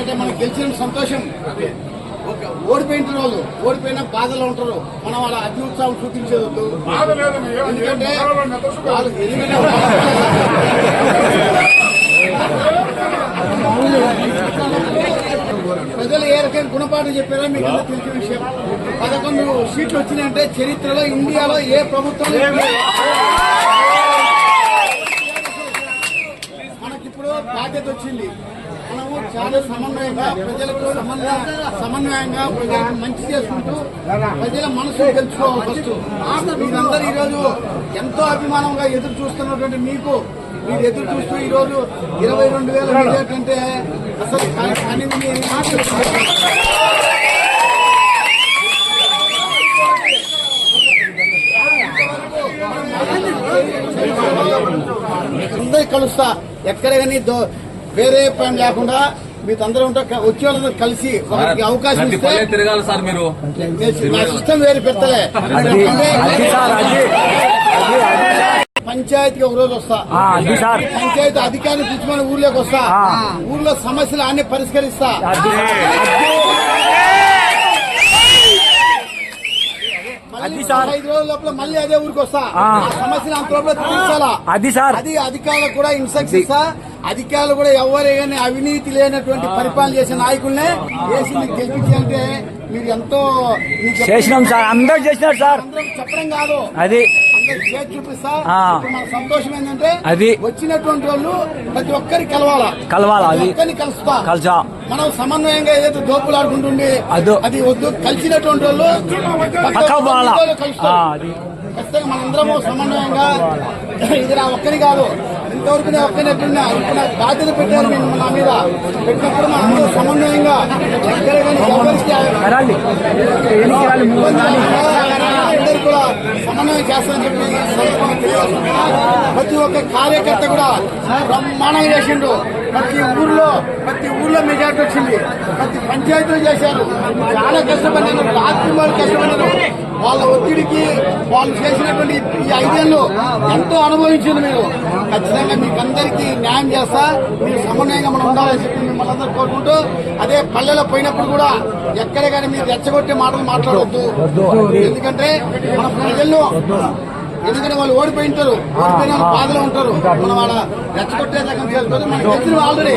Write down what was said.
ఎందుకంటే మనం గెలిచిన సంతోషం. ఒక ఓడిపోయిన వాళ్ళు ఓడిపోయిన బాధలో ఉంటారు. మనం వాళ్ళ అతి ఉత్సాహం చూపించేది. ఎందుకంటే వాళ్ళు ప్రజలు ఏ రకమైన గుణపాఠం చెప్పారో మీకు తెలిసిన విషయం. పదకొండు సీట్లు వచ్చినాయంటే చరిత్రలో ఇండియాలో ఏ ప్రభుత్వం బాధ్యత వచ్చింది. మనము చాలా సమన్వయంగా ప్రజలకు సమన్వయ సమన్వయంగా ప్రజలకు మంచి చేసుకుంటూ ప్రజల మనసు తెలుసుకోవాలి ఫస్ట్ మీరందరూ ఈరోజు ఎంతో అభిమానంగా ఎదురు చూస్తున్నటువంటి మీకు మీరు ఎదురు చూస్తూ ఈరోజు ఇరవై రెండు వేల రిజల్ట్ అసలు కానీ అందరికి కలుస్తా. ఎక్కడ కానీ వేరే పని లేకుండా మీరందరూ ఉంటా వచ్చే వాళ్ళందరూ కలిసి అవకాశం ఇస్తే తిరగాలి సార్ మీరు. నా సిస్టమ్ వేరే అది పంచాయతీకి ఒక రోజు వస్తా. పంచాయతీ అధికారిని పిలుచుకొని ఊర్లోకి వస్తా. ఊర్లో సమస్యలు అన్ని పరిష్కరిస్తా. అది సార్. ఐదు రోజుల లోపల మళ్ళీ అదే ఊరికి వస్తా. అంత లోపల తీర్చాలా? అది సార్. అది అధికారులకు కూడా ఇన్స్ట్రక్షన్ ఇస్తా అధికారులు కూడా ఎవరే కానీ అవినీతి లేనటువంటి పరిపాలన చేసే నాయకుల్నే వేసి మీకు గెలిపించాలంటే మీరు ఎంతో చేసినాం సార్. అందరు చేసినారు సార్. చెప్పడం కాదు. అది. చేసి సంతోషం ఏంటంటే అది. వచ్చినటువంటి వాళ్ళు ప్రతి ఒక్కరికి కలవాలా? కలవాలా, అది. కలుస్తా. కలిసా. మనం సమన్వయంగా ఏదైతే దోపులాడుకుంటుండే అదో. అది వద్దు కలిసినటువంటి వాళ్ళు ఖచ్చితంగా మనందరము సమన్వయంగా ఇది నా ఒక్కరి కాదు ఇంతవరకు నేను ఒక్కనే ఎట్లున్నా ఇప్పుడు నాకు బాధ్యత పెట్టారు నేను నా మీద. పెట్టినప్పుడు మనందరూ సమన్వయంగా. అందరూ కూడా సమన్వయం చేస్తారని చెప్పి. ప్రతి ఒక్క కార్యకర్త కూడా బ్రహ్మాండంగా చేసిండు ప్రతి ఊర్లో ప్రతి ఊర్లో మెజార్టీ వచ్చింది. ప్రతి పంచాయతీలు చేశారు. చాలా కష్టపడినారు రాత్రి వాళ్ళు కష్టపడినారు వాళ్ళ ఒత్తిడికి వాళ్ళు చేసినటువంటి ఈ ఐదేళ్ళు ఎంతో అనుభవించింది మీరు ఖచ్చితంగా మీకు అందరికీ న్యాయం చేస్తా. మీరు సమన్వయంగా మనం ఉండాలని చెప్పి మిమ్మల్ని అందరూ కోరుకుంటూ అదే పల్లెలో పోయినప్పుడు కూడా ఎక్కడ కానీ మీరు రెచ్చగొట్టే మాటలు మాట్లాడవద్దు ఎందుకంటే మన ప్రజల్లో ఎందుకంటే వాళ్ళు ఓడిపోయి ఉంటారు. ఓడిపోయిన బాధలో ఉంటారు. మనం వాళ్ళ రెచ్చగొట్టే రకం చేసుకోవచ్చు తెలిసిన ఆల్రెడీ